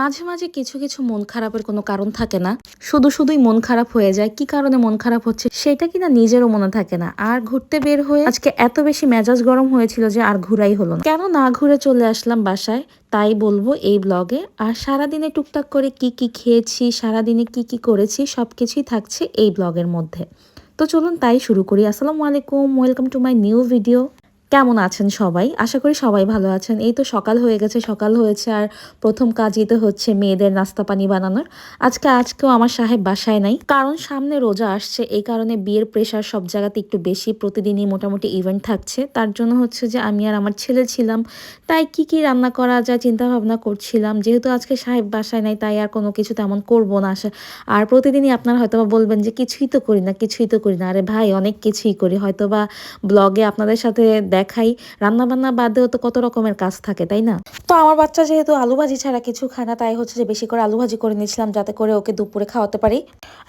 মাঝে মাঝে কিছু কিছু মন খারাপের কোনো কারণ থাকে না। শুধু শুধুই মন খারাপ হয়ে যায়। কি কারণে মন খারাপ হচ্ছে সেটা কিনা নিজেরও মনে থাকে না। আর ঘুরতে বের হয়ে আজকে এত বেশি মেজাজ গরম হয়েছিল যে আর ঘুরাই হলো না। কেন না ঘুরে চলে আসলাম বাসায়? তাই বলব এই ব্লগে আর সারাদিনে টুকটাক করে কি কি খেয়েছি, সারাদিনে কি কি করেছি সব কিছুই থাকছে এই ব্লগের মধ্যে। তো চলুন তাই শুরু করি। আসসালামু আলাইকুম। Welcome to my new video কেমন আছেন সবাই? আশা করি সবাই ভালো আছেন। এই তো সকাল হয়ে গেছে, সকাল হয়েছে আর প্রথম কাজই তো হচ্ছে মেয়েদের নাস্তা পানি বানানোর। আজকে, আজকেও আমার সাহেব বাসায় নাই। কারণ সামনে রোজা আসছে, এই কারণে বিয়ের প্রেশার সব জায়গাতে একটু বেশি। প্রতিদিনই মোটামুটি ইভেন্ট থাকছে। তার জন্য হচ্ছে যে আমি আর আমার ছেলে ছিলাম। তাই কি কি রান্না করা যায় চিন্তা ভাবনা করছিলাম। যেহেতু আজকে সাহেব বাসায় নাই, তাই আর কোনো কিছু তেমন করব না। আসে আর প্রতিদিনই আপনারা হয়তো বলবেন যে, কিছুই তো করি না, কিছুই তো করি না। আরে ভাই, অনেক কিছুই করি। হয়তো বা ব্লগে আপনাদের সাথে দেখাই। রান্না বান্না বাদেও তো কত রকমের কাজ থাকে, তাই না? তো আমার বাচ্চা যেহেতু আলু ভাজি ছাড়া কিছু খায় না, তাই হচ্ছে যে বেশি করে আলু ভাজি করে নিয়েছিলাম যাতে করে ওকে দুপুরে খাওয়াতে পারি।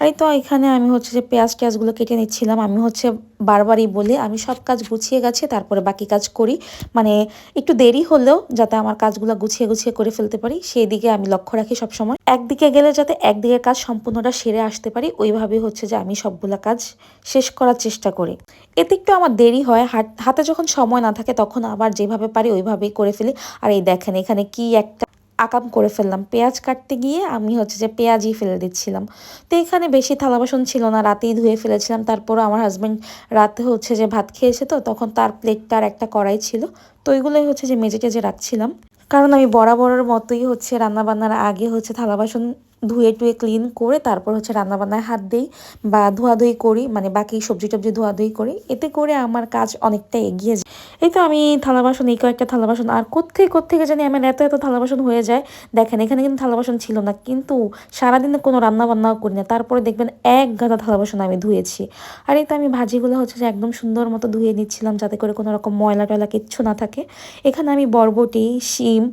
আর তো এখানে আমি হচ্ছে যে পেঁয়াজ টেয়াজগুলো কেটে নিচ্ছিলাম। আমি হচ্ছে বারবারই বলি, আমি সব কাজ গুছিয়ে গেছি, তারপরে বাকি কাজ করি। মানে একটু দেরি হলেও যাতে আমার কাজগুলো গুছিয়ে গুছিয়ে করে ফেলতে পারি, সেই দিকে আমি লক্ষ্য রাখি সবসময়। একদিকে গেলে যাতে একদিকের কাজ সম্পূর্ণটা সেরে আসতে পারি, ওইভাবে হচ্ছে যে আমি সবগুলা কাজ শেষ করার চেষ্টা করি। এতে একটু আমার দেরি হয় হাতে যখন সময় না থাকে, তখন আবার যেভাবে পারি ওইভাবেই করে ফেলি। আর এই দেখেন, এখানে কি একটা আকাম করে ফেললাম। পেঁয়াজ কাটতে গিয়ে আমি হচ্ছে যে পেঁয়াজই ফেলে দিচ্ছিলাম। তো এখানে বেশি থালা বাসন ছিল না, রাতেই ধুয়ে ফেলেছিলাম। তারপরও আমার হাজব্যান্ড রাতে হচ্ছে যে ভাত খেয়েছে তো, তখন তার প্লেটটার একটা কড়াই ছিল। তো ওইগুলোই হচ্ছে যে মেজে টেজে রাখছিলাম। কারণ আমি বরাবরের মতোই হচ্ছে রান্না বান্নার আগে হচ্ছে থালা বাসন ধুয়ে টুয়ে ক্লিন করে তারপর হচ্ছে রান্নাবান্নায় হাত দিই বা ধোয়াধুয়ি করি মানে বাকি সবজি টবজি ধোয়াধুয়ি করি। এতে করে আমার কাজ অনেকটা এগিয়ে যায়। এই তো আমি থালা বাসন, এই কয়েকটা থালা বাসন, আর কোত্থেকে কোত্থেকে জানি আমার এত এত থালা বাসন হয়ে যায়। দেখেন, এখানে কিন্তু থালা বাসন ছিল না, কিন্তু সারাদিনে কোনো রান্না বান্নাও করি না। তারপরে দেখবেন এক গাদা থালা বাসন আমি ধুয়েছি। আর এই তো আমি ভাজিগুলো হচ্ছে যে একদম সুন্দর মতো ধুয়ে নিচ্ছিলাম, যাতে করে কোনো রকম ময়লা টয়লা কিচ্ছু না থাকে। এখানে আমি বরবটি, শিম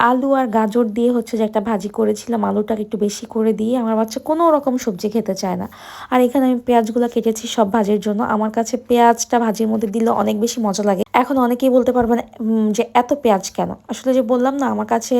আলু আর গাজর দিয়ে হচ্ছে যে একটা ভাজি করেছিলাম, আলুটাকে একটু বেশি করে দিয়ে আমার বাচ্চা কোনো রকম সবজি খেতে চায় না। আর এখানে আমি পেঁয়াজগুলো কেটেছি সব ভাজির জন্য। আমার কাছে পেঁয়াজটা ভাজির মধ্যে দিলে অনেক বেশি মজা লাগে। এখন অনেকেই বলতে পারবেন যে এত পেঁয়াজ কেন? আসলে যে বললাম না, আমার কাছে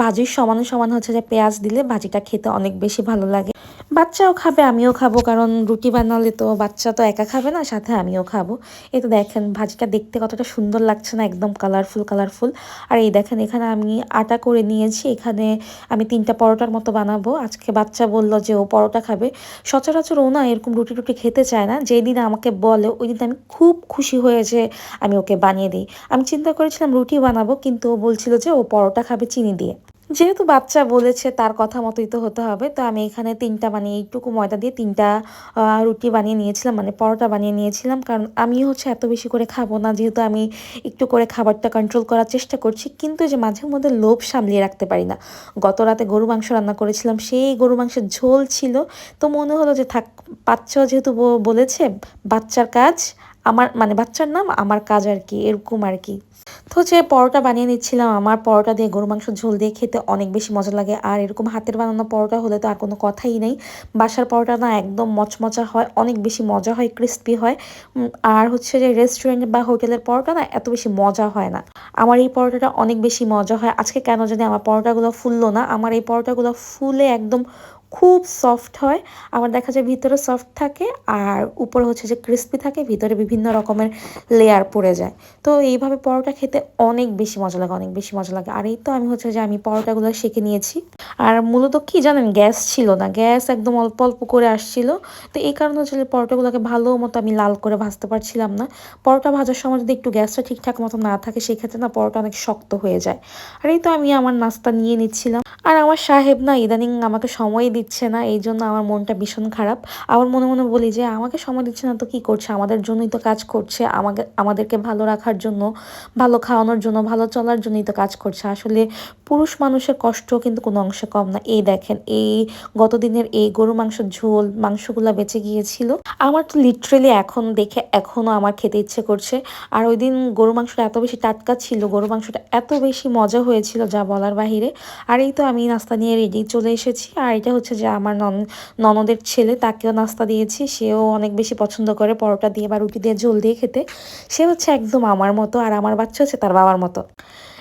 ভাজির সমান সমান হচ্ছে যে পেঁয়াজ দিলে ভাজিটা খেতে অনেক বেশি ভালো লাগে। বাচ্চাও খাবে, আমিও খাব, কারণ রুটি বানালে তো বাচ্চা তো একা খাবে না, সাথে আমিও খাব। এই তো দেখেন, ভাজিটা দেখতে কতটা সুন্দর লাগছে না, একদম কালারফুল কালারফুল আর এই দেখেন, এখানে আমি আটা করে নিয়েছি, এখানে আমি তিনটা পরোটার মতো বানাবো। আজকে বাচ্চা বলল যে ও পরোটা খাবে। সচরাচর ও না এরকম রুটি টুটি খেতে চায় না যেদিন আমাকে বলে, ওই দিন আমি খুব খুশি হয়ে যে আমি ওকে বানিয়ে দিই। আমি চিন্তা করেছিলাম রুটি বানাবো, কিন্তু ও বলছিল যে ও পরোটা খাবে চিনি দিয়ে। যেহেতু বাচ্চা বলেছে তার কথা মতোই তো হতে হবে, তো আমি এখানে তিনটা মানে এইটুকু ময়দা দিয়ে তিনটা রুটি বানিয়ে নিয়েছিলাম মানে পরোটা বানিয়ে নিয়েছিলাম, কারণ আমি হচ্ছে এত বেশি করে খাব না, যেহেতু আমি একটু করে খাবারটা কন্ট্রোল করার চেষ্টা করছি, কিন্তু যে মাঝে মধ্যে লোভ সামলিয়ে রাখতে পারি না। গত রাতে গরু মাংস রান্না করেছিলাম, সেই গরু মাংসের ঝোল ছিল, তো মনে হলো যে থাক বাচ্চাও যেহেতু বলেছে, বাচ্চার কাজ আমার মানে বাচ্চার নাম আমার কাজ আর কি, এরকম আর কি। তো যে পরোটা বানিয়ে নিচ্ছিলাম, আমার পরোটা দিয়ে গরু মাংস ঝোল দিয়ে খেতে অনেক বেশি মজা লাগে। আর এরকম হাতের বানানো পরোটা হলে তো আর কোনো কথাই নেই। বাসার পরোটা না একদম মচমচা হয়, অনেক বেশি মজা হয় ক্রিস্পি হয়। আর হচ্ছে যে রেস্টুরেন্ট বা হোটেলের পরোটা না এত বেশি মজা হয় না। আমার এই পরোটাটা অনেক বেশি মজা হয়। আজকে কেন জানি আমার পরোটাগুলো ফুললো না। আমার এই পরোটাগুলো ফুলে একদম খুব সফট হয়। আবার দেখা যায় ভিতরে সফট থাকে আর উপরে হচ্ছে যে ক্রিস্পি থাকে, ভিতরে বিভিন্ন রকমের লেয়ার পড়ে যায়। তো এইভাবে পরোটা খেতে অনেক বেশি মজা লাগে, অনেক বেশি মজা লাগে। আর এই তো আমি হচ্ছে যে আমি পরোটাগুলো সেঁকে নিয়েছি। আর মূলত কি জানেন, গ্যাস ছিল না। গ্যাস একদম অল্প অল্প করে আসছিল। তো এই কারণে হচ্ছে যে পরোটাগুলোকে ভালো মতো আমি লাল করে ভাজতে পারছিলাম না। পরোটা ভাজার সময় যদি একটু গ্যাসটা ঠিকঠাক মতো না থাকে, সেক্ষেত্রে না পরোটা অনেক শক্ত হয়ে যায়। আর এই তো আমি আমার নাস্তা নিয়ে নিচ্ছিলাম। আর আমার সাহেব না ইদানিং আমাকে সময় দিচ্ছে না, এই জন্য আমার মনটা ভীষণ খারাপ। আবার মনে মনে বলি যে, আমাকে সময় দিচ্ছে না তো কি করছে? আমাদের জন্যই তো কাজ করছে। আমাকে, আমাদেরকে ভালো রাখার জন্য, ভালো খাওয়ানোর জন্য, ভালো চলার জন্যই তো কাজ করছে। আসলে পুরুষ মানুষের কষ্ট কিন্তু কোনো অংশে কম না। এই দেখেন, এই গতদিনের এই গরু মাংসের ঝোল, মাংসগুলো বেঁচে গিয়েছিল। আমার তো লিটারেলি এখন দেখে এখনও আমার খেতে ইচ্ছে করছে। আর ওই দিন গরু মাংসটা এত বেশি টাটকা ছিল, গরু মাংসটা এত বেশি মজা হয়েছিল যা বলার বাহিরে। আর এই তো আমি নাস্তা নিয়ে রেডি চলে এসেছি। আর এটা হচ্ছে যে আমার নন ননদের ছেলে, তাকেও নাস্তা দিয়েছি। সেও অনেক বেশি পছন্দ করে পরোটা দিয়ে বা রুটি দিয়ে ঝোল দিয়ে খেতে। সে হচ্ছে একদম আমার মতো আর আমার বাচ্চা হচ্ছে তার বাবার মতো।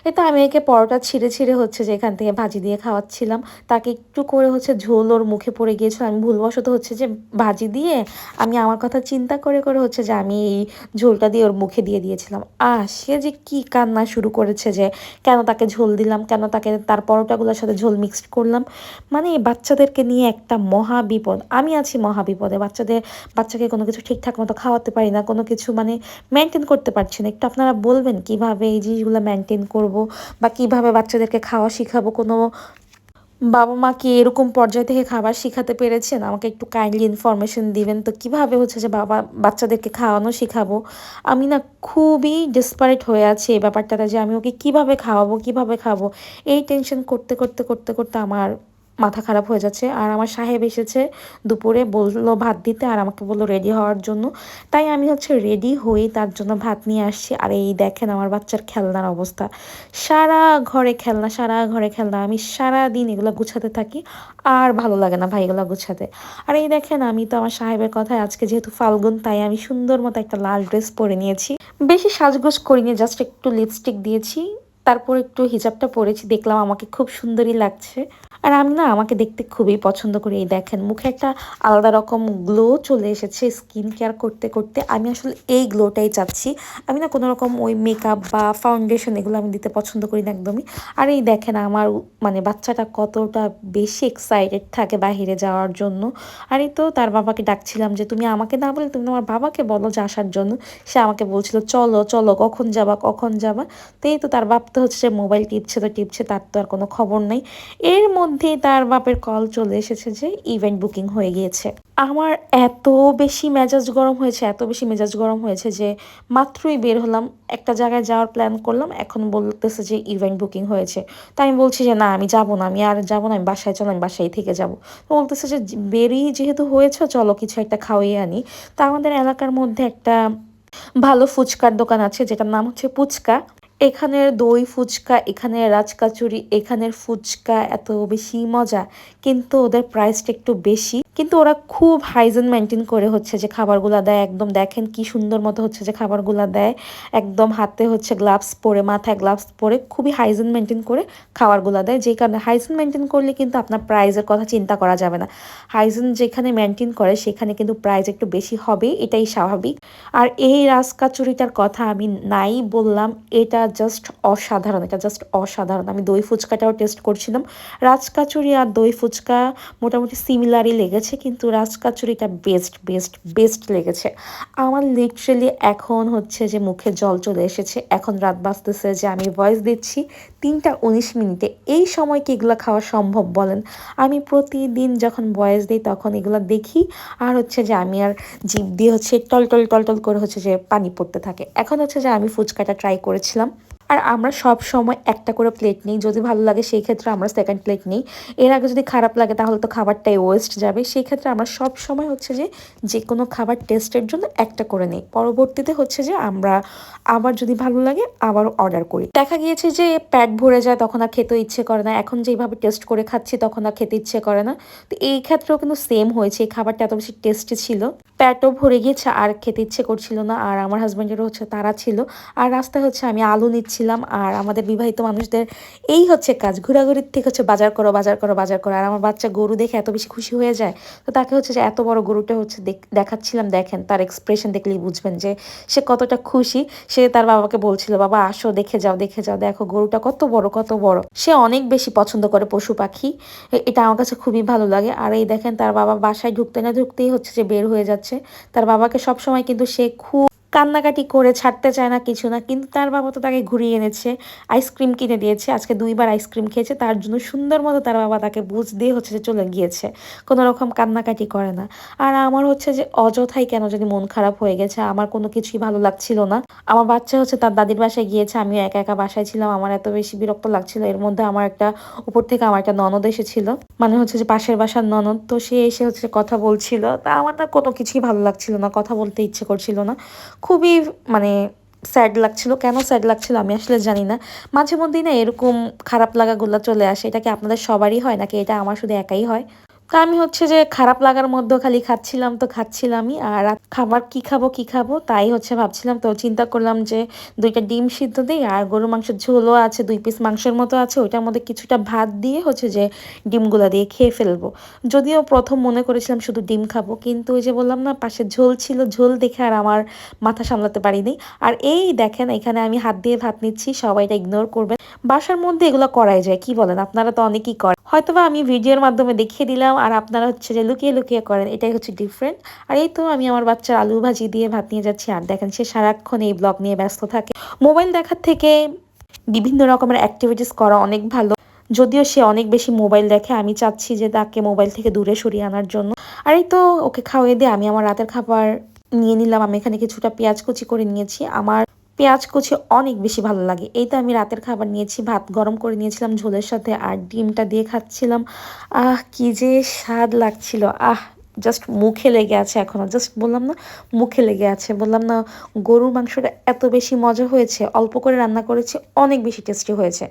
এ তো আমি একে পরোটা ছিঁড়ে ছিঁড়ে হচ্ছে যে এখান থেকে ভাজি দিয়ে খাওয়াচ্ছিলাম। তাকে একটু করে হচ্ছে ঝোল ওর মুখে পড়ে গিয়েছিল। আমি ভুলবশত হচ্ছে যে ভাজি দিয়ে আমি আমার কথা চিন্তা করে করে হচ্ছে যে আমি এই ঝোলটা দিয়ে ওর মুখে দিয়ে দিয়েছিলাম। আর সে যে কি কান্না শুরু করেছে যে কেন তাকে ঝোল দিলাম, কেন তাকে তার পরোটাগুলোর সাথে ঝোল মিক্সড করলাম। মানে বাচ্চাদেরকে নিয়ে একটা মহা বিপদ। আমি আছি মহা বিপদে। বাচ্চাদের, বাচ্চাকে কোনো কিছু ঠিকঠাক মতো খাওয়াতে পারি না, কোনো কিছু মানে মেনটেন করতে পারছি না। একটু আপনারা বলবেন কীভাবে এই জিনিসগুলো মেনটেন করব? বা কীভাবে বাচ্চাদেরকে খাওয়া শিখাবো? কোনো বাবা মা কি এরকম পর্যায় থেকে খাবার শিখাতে পেরেছেন? আমাকে একটু কাইন্ডলি ইনফরমেশন দিবেন তো কীভাবে হচ্ছে যে বাবা, বাচ্চাদেরকে খাওয়ানো শিখাবো? আমি না খুবই ডিসপারেট হয়ে আছি এই ব্যাপারটাতে যে আমি ওকে কীভাবে খাওয়াবো, কীভাবে খাব? এই টেনশন করতে করতে করতে করতে আমার মাথা খারাপ হয়ে যাচ্ছে। আর আমার সাহেব এসেছে দুপুরে, বলল ভাত দিতে আর আমাকে বলল রেডি হওয়ার জন্য। তাই আমি হচ্ছে রেডি হয়ে তার জন্য ভাত নিয়ে আসছি। আর এই দেখেন আমার বাচ্চার খেলনার অবস্থা। সারা ঘরে খেলনা, সারা ঘরে খেলনা। আমি সারা দিন এগুলো গুছাতে থাকি। আর ভালো লাগে না ভাই এগুলো গুছাতে। আর এই দেখেন আমি তো আমার সাহেবের কথায় আজকে যেহেতু ফাল্গুন, তাই আমি সুন্দর মতো একটা লাল ড্রেস পরে নিয়েছি। বেশি সাজগোজ করিনি জাস্ট একটু লিপস্টিক দিয়েছি। তারপর একটু হিজাবটা পরেছি। দেখলাম আমাকে খুব সুন্দরই লাগছে। আর আমি না আমাকে দেখতে খুবই পছন্দ করি। এই দেখেন, মুখে একটা আলাদা রকম গ্লো চলে এসেছে স্কিন কেয়ার করতে করতে। আমি আসলে এই গ্লোটাই চাচ্ছি। আমি না কোনো রকম ওই মেকআপ বা ফাউন্ডেশন এগুলো আমি দিতে পছন্দ করি না একদমই। আর এই দেখেন, আমার মানে বাচ্চাটা কতটা বেশি এক্সাইটেড থাকে বাহিরে যাওয়ার জন্য। আর এই তো তার বাবাকে ডাকছিলাম যে, তুমি আমাকে না বলে, তুমি তোমার বাবাকে বলো যে আসার জন্য? সে আমাকে বলছিল, চলো চলো, কখন যাবা কখন যাবা? তো এই তো তার বাপ তো হচ্ছে মোবাইল টিপছে, তো টিপছে, তার তো আর কোনো খবর নেই। এর মধ্যেই তার বাপের কল চলে এসেছে যে ইভেন্ট বুকিং হয়ে গিয়েছে। আমার এত বেশি মেজাজ গরম হয়েছে, এত বেশি মেজাজ গরম হয়েছে যে মাত্রই বের হলাম, একটা জায়গায় যাওয়ার প্ল্যান করলাম, এখন বলতেছে যে ইভেন্ট বুকিং হয়েছে। তো আমি বলছি যে না, আমি যাব না, আমি আর যাব না, আমি বাসায় চলো, আমি বাসায় থেকে যাব। বলতেছে যে বেরিয়ে যেহেতু হয়েছে, চলো কিছু একটা খাওয়াই আনি। তা আমাদের এলাকার মধ্যে একটা ভালো ফুচকার দোকান আছে, যেটার নাম হচ্ছে পুচকা। এখানের দই ফুচকা এখানের রাজকাচুরি এখানের ফুচকা এত বেশি মজা। কিন্তু ওদের প্রাইসটা একটু বেশি। কিন্তু ওরা খুব হাইজেন মেনটেন করে হচ্ছে যে খাবারগুলো দেয়, একদম দেখেন কি সুন্দর মতো হচ্ছে যে খাবারগুলো দেয়, একদম হাতে হচ্ছে গ্লাভস পরে, মাথায় গ্লাভস পরে খুবই হাইজেন মেনটেন করে খাবারগুলো দেয়, যেই কারণে হাইজেন মেনটেন করলে কিন্তু আপনার প্রাইজের কথা চিন্তা করা যাবে না। হাইজেন যেখানে মেনটেন করে সেখানে কিন্তু প্রাইজ একটু বেশি হবে এটাই স্বাভাবিক। আর এই রাজকাচুরিটার কথা আমি নাই বললাম, এটা জাস্ট অসাধারণ, এটা জাস্ট অসাধারণ। আমি দই ফুচকাটাও টেস্ট করছিলাম। রাজকাচুরি আর দই ফুচকা মোটামুটি সিমিলারই লেগেছে। কিন্তু রাজকাচুরিটা বেস্ট বেস্ট বেস্ট লেগেছে। আমার লিটারেলি এখন হচ্ছে যে মুখে জল চলে এসেছে। এখন রাত বাঁচতেছে যে আমি ভয়েস দিচ্ছি। তিনটা উনিশ মিনিটে। এই সময় কি এগুলো খাওয়া সম্ভব বলেন? আমি প্রতিদিন যখন ভয়েস দিই তখন এগুলো দেখি। আর হচ্ছে যে আমি আর জিভ দিয়ে হচ্ছে টল টল টল টল করে হচ্ছে যে পানি পড়তে থাকে। এখন হচ্ছে যে আমি ফুচকাটা ট্রাই করেছিলাম। আর আমরা সব সময় একটা করে প্লেট নিই। যদি ভালো লাগে সেই ক্ষেত্রে আমরা সেকেন্ড প্লেট নিই। এর আগে যদি খারাপ লাগে তাহলে তো খাবারটাই ওয়েস্ট যাবে। সেই ক্ষেত্রে আমরা সব সময় হচ্ছে যে যে কোনো খাবার টেস্টের জন্য একটা করে নিই। পরবর্তীতে হচ্ছে যে, আমরা আবার যদি ভালো লাগে আবার অর্ডার করি। দেখা গিয়েছে যে প্যাট ভরে যায়, তখন আর খেতে ইচ্ছে করে না। এখন যেভাবে টেস্ট করে খাচ্ছি, তখন আর খেতে ইচ্ছে করে না। তো এই ক্ষেত্রেও কিন্তু সেম হয়েছে। এই খাবারটা এত বেশি টেস্টি ছিল। প্যাটও ভরে গিয়েছে আর খেতে ইচ্ছে করছিল না, আর আমার হাজব্যান্ডেরও হচ্ছে তারা ছিল। আর রাস্তায় হচ্ছে আমি আলু নিচ্ছিলাম, আর আমাদের বিবাহিত মানুষদের এই হচ্ছে কাজ, ঘোরাঘুরির থেকে হচ্ছে বাজার করো বাজার করো বাজার করো। আর আমার বাচ্চা গরু দেখে এত বেশি খুশি হয়ে যায়, তো তাকে হচ্ছে যে এত বড় গরুটা হচ্ছে দেখাচ্ছিলাম, দেখেন তার এক্সপ্রেশন দেখলেই বুঝবেন যে সে কতটা খুশি। সে তার বাবাকে বলছিল, বাবা, আসো, দেখে যাও দেখে যাও, দেখো গরুটা কত বড় কত বড়। সে অনেক বেশি পছন্দ করে পশু পাখি এটা আমার কাছে খুবই ভালো লাগে। আর এই দেখেন তার বাবা বাসায় ঢুকতে না ঢুকতেই হচ্ছে যে বের হয়ে যাচ্ছে। তার বাবাকে সবসময় কিন্তু সে খুব কান্নাকাটি করে ছাড়তে চায় না কিছু না, কিন্তু তার বাবা তো তাকে ঘুরিয়ে এনেছে আইসক্রিম কিনে দিয়েছে, আজকে দুইবার আইসক্রিম খেয়েছে, তার জন্য সুন্দর মতো তার বাবা তাকে বুঝ দিয়ে হচ্ছে যে চলে গিয়েছে, কোনো রকম কান্নাকাটি করে না। আর আমার হচ্ছে যে অযথাই কেন যদি মন খারাপ হয়ে গেছে, আমার কোনো কিছুই ভালো লাগছিল না। আমার বাচ্চা হচ্ছে তার দাদির বাসায় গিয়েছে, আমিও একা একা বাসায় ছিলাম, আমার এত বেশি বিরক্ত লাগছিল, এর মধ্যে আমার একটা, উপর থেকে আমার একটা ননদ এসেছিল মানে হচ্ছে যে পাশের বাসার ননদ, তো সে এসে হচ্ছে কথা বলছিল, তা আমার না কোনো কিছুই ভালো লাগছিল না, কথা বলতে ইচ্ছে করছিল না। খুবই মানে স্যাড লাগছিল। কেন স্যাড লাগছিল আমি আসলে জানি না। মাঝে মধ্যেই না এরকম খারাপ লাগাগুলো চলে আসে। এটা কি আপনাদের সবারই হয় নাকি এটা আমার শুধু একাই হয়? তা আমি হচ্ছে যে খারাপ লাগার মধ্যে খালি খাচ্ছিলাম তো খাচ্ছিলামই, আর খাবার কি খাব কি খাব, তাই হচ্ছে ভাবছিলাম। তো চিন্তা করলাম যে দুইটা ডিম সিদ্ধ দিই, আর গরু মাংসের ঝোলও আছে, দুই পিস মাংসের মতো আছে, ওইটার মধ্যে কিছুটা ভাত দিয়ে হচ্ছে যে ডিমগুলো দিয়ে খেয়ে ফেলব। যদিও প্রথম মনে করেছিলাম শুধু ডিম খাব, কিন্তু ওই যে বললাম না পাশে ঝোল ছিল, ঝোল দেখে আর আমার মাথা সামলাতে পারিনি। আর এই দেখেন, এখানে আমি হাত দিয়ে ভাত নিচ্ছি সবাই এটা ইগনোর করবেন বাসার মধ্যে এগুলো করাই যায়। কি বলেন? আপনারা তো অনেকেই করেন। হয়তোবা আমি ভিডিওর মাধ্যমে দেখিয়ে দিলাম আর আপনারা হচ্ছে যে লুকিয়ে লুকিয়ে করেন, এটাই হচ্ছে ডিফারেন্ট আর এই তো আমি আমার বাচ্চার আলু ভাজি দিয়ে ভাত নিয়ে যাচ্ছি। আর দেখেন সে সারাক্ষণ এই ব্লগ নিয়ে ব্যস্ত থাকে। মোবাইল দেখার থেকে বিভিন্ন রকমের অ্যাক্টিভিটিস করা অনেক ভালো। যদিও সে অনেক বেশি মোবাইল দেখে, আমি চাচ্ছি যে তাকে মোবাইল থেকে দূরে সরিয়ে আনার জন্য। আর এই তো ওকে খাওয়াই দিয়ে আমি আমার রাতের খাবার নিয়ে নিলাম। আমি এখানে কিছুটা পেঁয়াজ কুচি করে নিয়েছি। আমার পেঁয়াজ কুচি অনেক বেশি ভালো লাগে। এই তো আমি রাতের খাবার নিয়েছি, ভাত গরম করে নিয়েছিলাম ঝোলের সাথে আর ডিমটা দিয়ে খাচ্ছিলাম। আহ, কি যে স্বাদ লাগছিল। আহ জাস্ট মুখে লেগে আছে এখনও। জাস্ট বললাম না, মুখে লেগে আছে। বললাম না, গরুর মাংসটা এত বেশি মজা হয়েছে, অল্প করে রান্না করেছি, অনেক বেশি টেস্টি হয়েছে।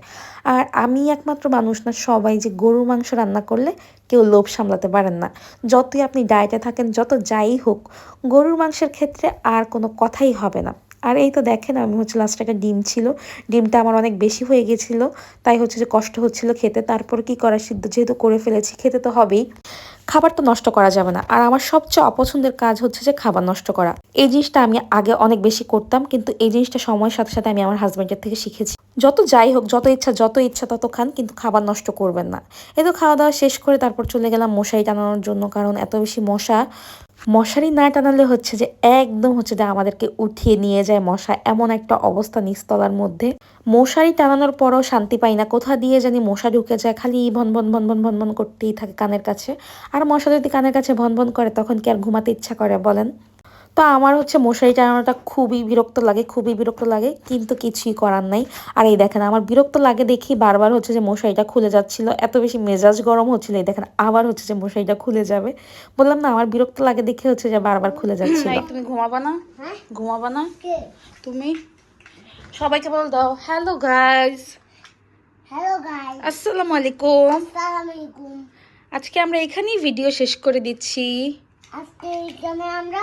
আর আমি একমাত্র মানুষ না, সবাই যে গরুর মাংস রান্না করলে কেউ লোভ সামলাতে পারেন না। যতই আপনি ডায়েটে থাকেন, যত যাই হোক, গরুর মাংসের ক্ষেত্রে আর কোনো কথাই হবে না। আর এই তো দেখেন, আমি হচ্ছে লাস্ট একটা ডিম ছিল। ডিমটা আমার অনেক বেশি হয়ে গেছিল, তাই হচ্ছে যে কষ্ট হচ্ছিল খেতে। তারপর কি করা সিদ্ধ যেহেতু করে ফেলেছি, খেতে তো হবেই। খাবার তো নষ্ট করা যাবে না। আর আমার সবচেয়ে অপছন্দের কাজ হচ্ছে যে খাবার নষ্ট করা। এই জিনিসটা আমি আগে অনেক বেশি করতাম, কিন্তু এই জিনিসটা সময়ের সাথে সাথে আমি আমার হাজব্যান্ডের থেকে শিখেছি। যত যাই হোক, যত ইচ্ছা যত ইচ্ছা তত খান, কিন্তু খাবার নষ্ট করবেন না। এই তো খাওয়া দাওয়া শেষ করে তারপর চলে গেলাম মশারি টানানোর জন্য, কারণ এত বেশি মশা মশারি না টানালে হচ্ছে যে একদম হচ্ছে যে আমাদেরকে উঠিয়ে নিয়ে যায় মশা, এমন একটা অবস্থা নিস্তলার মধ্যে। মশারি টানানোর পরও শান্তি পাই না, কোথা দিয়ে জানি মশা ঢুকে যায়, খালি ভন ভন ভন ভন ভন ভন করতেই থাকে কানের কাছে। আর মশা যদি কানের কাছে ভন ভন করে, তখন কি আর ঘুমাতে ইচ্ছা করে বলেন? তো আমার হচ্ছে মশারি টানানোটা খুবই বিরক্ত লাগে খুবই বিরক্ত লাগে কিন্তু কিছুই করার নাই। আর এই দেখেন আমার বিরক্ত লাগে দেখি বারবার হচ্ছে যে মশারিটা খুলে যাচ্ছিল এত বেশি মেজাজ গরম হচ্ছিল এই দেখেন আবার হচ্ছে যে মশারিটা খুলে যাবে। বললাম না আমার বিরক্ত লাগে দেখে হচ্ছে যে বারবার খুলে যাচ্ছিল। এই তুমি ঘুমাবা না? ঘুমাবা না? তুমি? সবাইকে বল দাও। হ্যালো গাইস হ্যালো গাইস আসসালামু আলাইকুম। আসসালামু আলাইকুম। আজকে আমরা এখানেই ভিডিও শেষ করে দিচ্ছি। আজকে এখানে আমরা